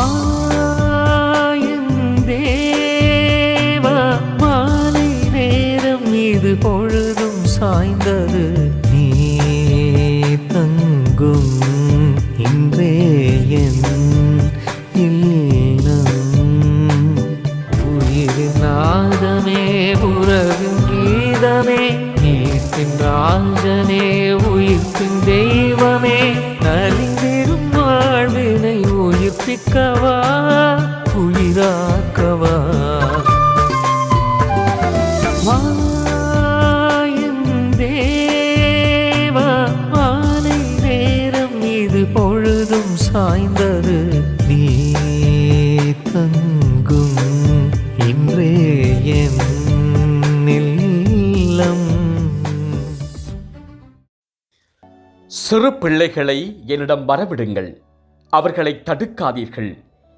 வாயன் தேவா மாலை நேரம் இது பொழுதும் சாய்ந்தது. நீ தங்கும் இன்றே என் இல்லம். உயிரின் நாதமே உறவின் கீதமே நீட்டின் ராஜனே உயிர்த்தின் தெய்வமே. உயிர்ப்பிக்கவா உயிராக்கவா? வாயன் தேவா மாலை நேரம் இது பொழுதும் சாய்ந்தது. நீ தங்கும் இன்றே என் சிறு பிள்ளைகளை என்னிடம் வரவிடுங்கள். அவர்களை தடுக்காதீர்கள்.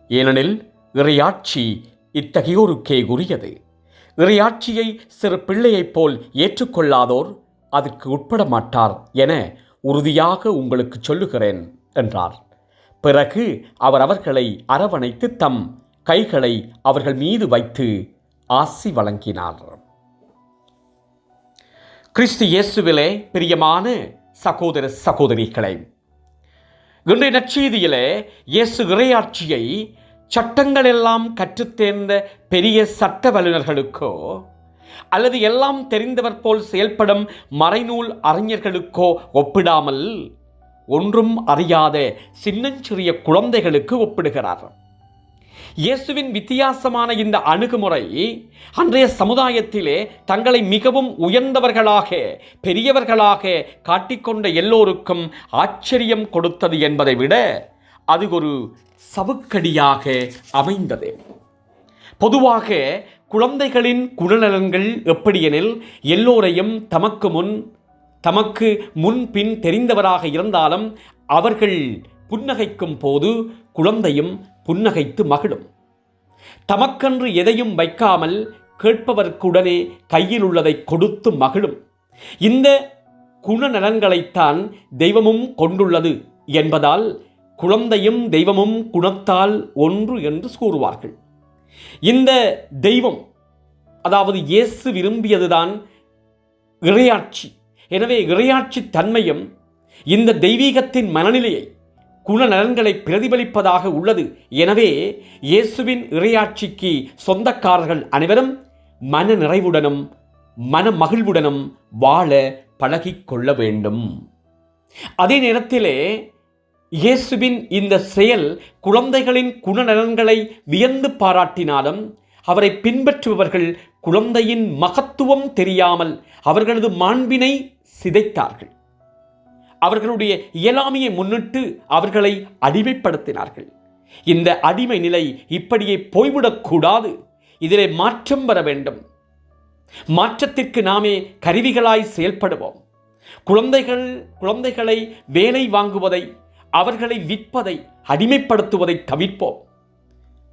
ஏனெனில் இறையாட்சி இத்தகையோருக்கே உரியது. இறையாட்சியை சிறு பிள்ளையைப் போல் ஏற்றுக்கொள்ளாதோர் அதற்கு உட்பட மாட்டார் என உறுதியாக உங்களுக்கு சொல்லுகிறேன் என்றார். பிறகு அவர் அவர்களை அரவணைத்து தம் கைகளை அவர்கள் மீது வைத்து ஆசி வழங்கினார். கிறிஸ்து இயேசுவிலே பிரியமான சகோதர சகோதரிகளை இன்றைய நற்செய்தியிலே இயேசு இறையாட்சியை சட்டங்கள் எல்லாம் கற்றுத்தேர்ந்த பெரிய சட்ட வல்லுநர்களுக்கோ அல்லது எல்லாம் தெரிந்தவர் போல் செயல்படும் மறைநூல் அறிஞர்களுக்கோ ஒப்பிடாமல் ஒன்றும் அறியாத சின்னஞ்சிறிய குழந்தைகளுக்கு ஒப்பிடுகிறார். இயேசுவின் வித்தியாசமான இந்த அணுகுமுறை அன்றைய சமுதாயத்திலே தங்களை மிகவும் உயர்ந்தவர்களாக பெரியவர்களாக காட்டிக்கொண்ட எல்லோருக்கும் ஆச்சரியம் கொடுத்தது என்பதை விட அது ஒரு சவுக்கடியாக அமைந்தது. பொதுவாக குழந்தைகளின் குணநலன்கள் எப்படியெனில் எல்லோரையும் தமக்கு முன் தமக்கு முன்பின் தெரிந்தவராக இருந்தாலும் அவர்கள் புன்னகைக்கும் போது குழந்தையும் புன்னகைத்து மகிழும். தமக்கன்று எதையும் வைக்காமல் கேட்பவர்க்குடனே கையில் உள்ளதை கொடுத்து மகிழும். இந்த குணநலன்களைத்தான் தெய்வமும் கொண்டுள்ளது என்பதால் குழந்தையும் தெய்வமும் குணத்தால் ஒன்று என்று கூறுவார்கள். இந்த தெய்வம் அதாவது இயேசு விரும்பியதுதான் இறையாட்சி எனவே இறையாட்சி தன்மையும் இந்த தெய்வீகத்தின் மனநிலையை குணநலன்களை பிரதிபலிப்பதாக உள்ளது. எனவே இயேசுவின் இறையாட்சிக்கு சொந்தக்காரர்கள் அனைவரும் மன நிறைவுடனும் மன மகிழ்வுடனும் வாழ பழகிக் கொள்ள வேண்டும். அதே நேரத்திலே இயேசுவின் இந்த செயல் குழந்தைகளின் குணநலன்களை வியந்து பாராட்டினாலும் அவரை பின்பற்றுபவர்கள் குழந்தையின் மகத்துவம் தெரியாமல் அவர்களது மாண்பினை சிதைத்தார்கள். அவர்களுடைய இயலாமையை முன்னிட்டு அவர்களை அடிமைப்படுத்தினார்கள். இந்த அடிமை நிலை இப்படியே போய்விடக்கூடாது. இதிலே மாற்றம் வர வேண்டும். மாற்றத்திற்கு நாமே கருவிகளாய் செயல்படுவோம். குழந்தைகள் குழந்தைகளை வேலை வாங்குவதை அவர்களை விற்பதை அடிமைப்படுத்துவதை தவிர்ப்போம்.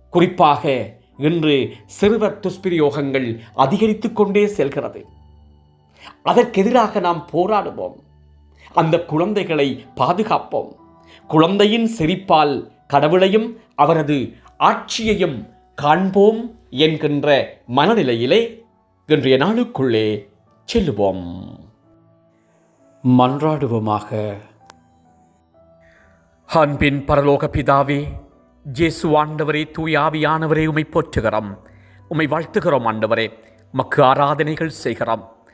குறிப்பாக இன்று சிறுவர் துஷ்பிரயோகங்கள் அதிகரித்துக்கொண்டே செல்கிறது. அதற்கெதிராக நாம் போராடுவோம். அந்த குழந்தைகளை பாதுகாப்போம். குழந்தையின் சிரிப்பால் கடவுளையும் அவரது ஆட்சியையும் காண்போம் என்கின்ற மனநிலையிலே இன்றைய நாளுக்குள்ளே செல்லுவோம். மன்றாடுவோமாக. அன்பின் பரலோக பிதாவே ஜேசு ஆண்டவரே தூயாவியானவரே உமை போற்றுகிறோம். உமை வாழ்த்துகிறோம் ஆண்டவரே. மக்கு ஆராதனைகள் செய்கிறோம்.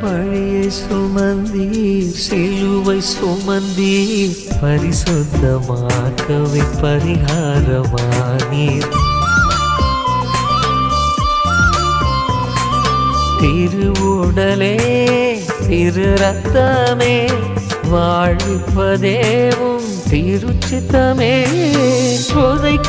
பழியை சுமந்தீர் சிலுவை சுமந்தீர் பரிசுத்தமாக்கவே பரிகாரமானீர். திருவுடலே திரு ரத்தமே வாழ்விப்பதேவும் திருச்சித்தமே. புதைக்கும்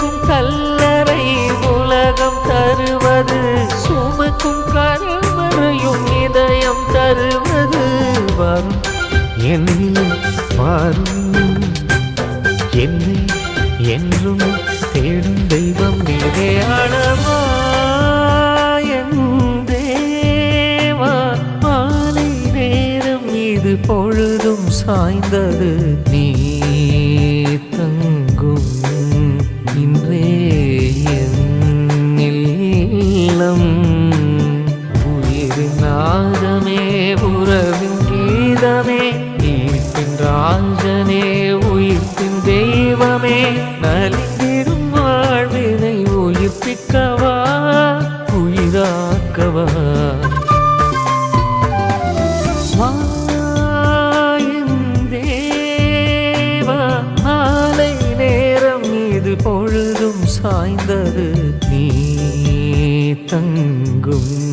வரும் என்னிலும் வரும் என்னை என்றும் தேடும் தெய்வம் நீரே ஆனவா பொழுதும் சாய்ந்தது நீ தங்க உயிராக்கவா பொழுதும் சாய்ந்தது. நீ தங்கும்